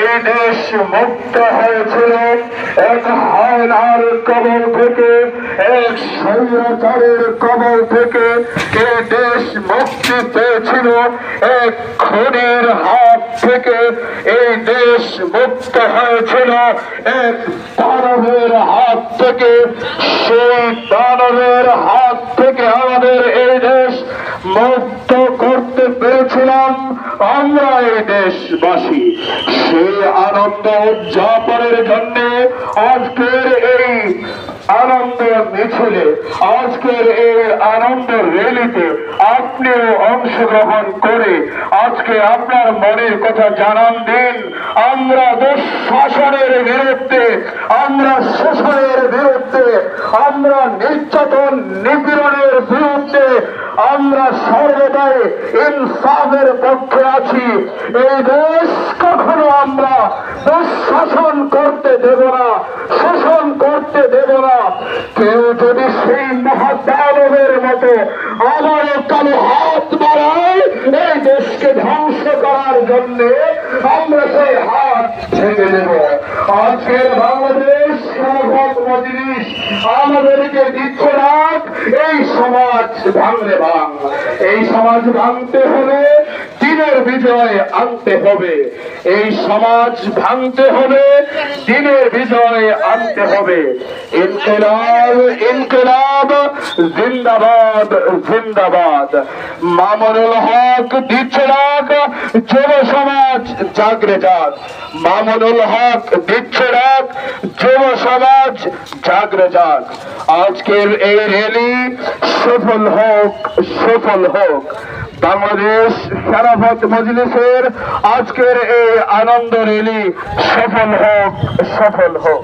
এই দেশ মুক্ত হয়েছিল এক হায়নার কবল থেকে, এক স্বৈরাচারের কবল থেকে। দেশ মুক্তি পেয়েছিল এক খুনের হাত থেকে, এই দেশ মুক্ত হয়েছিল এক দানবের হাত থেকে। সেই দানবের হাত থেকে আমাদের এই দেশ মুক্ত করতে পেরেছিলাম আমরা এই দেশবাসী। সেই আনন্দ উদযাপনের জন্য আজকের এই আনন্দ মিছিলে, আজকের এই আনন্দ র্যালিতে আপনিও অংশগ্রহণ করে আজকে আপনার মনের কথা জানান দিন। আমরা দুঃশাসনের বিরুদ্ধে, আমরা শোষণের বিরুদ্ধে আমরা নির্যাতন নিপীড়নের বিরুদ্ধে আমরা সর্বদাই ইনসাফের পক্ষে আছি। এই দেশ কখনো আমরা দুঃশাসন করতে দেব না, শোষণ করতে দেব না। কেউ যদি সেই মহাদানবের মতো আমার কালো হাত বাড়ায়, এই দেশকে ধ্বংস করার জন্য আমরা সেই হাত ভেঙে দেব। সর্বত মজলিস আমাদেরকে দিচ্ছে রাত এই সমাজ ভাঙলে ভাঙ। এই সমাজ ভাঙতে হলে দিনের বিজয় আনতে হবে। এই সমাজ ভাঙতে হবে দিনের বিজয় আনতে হবে। ইনকলাব ইনকলাব, জিন্দাবাদ জিন্দাবাদ। মামুনুল হক দিচ্ছে আজকের এই র্যালি সফল হোক সফল হোক। বাংলাদেশ খেলাফত মজলিসের আজকের এই আনন্দ র্যালি সফল হোক সফল হোক।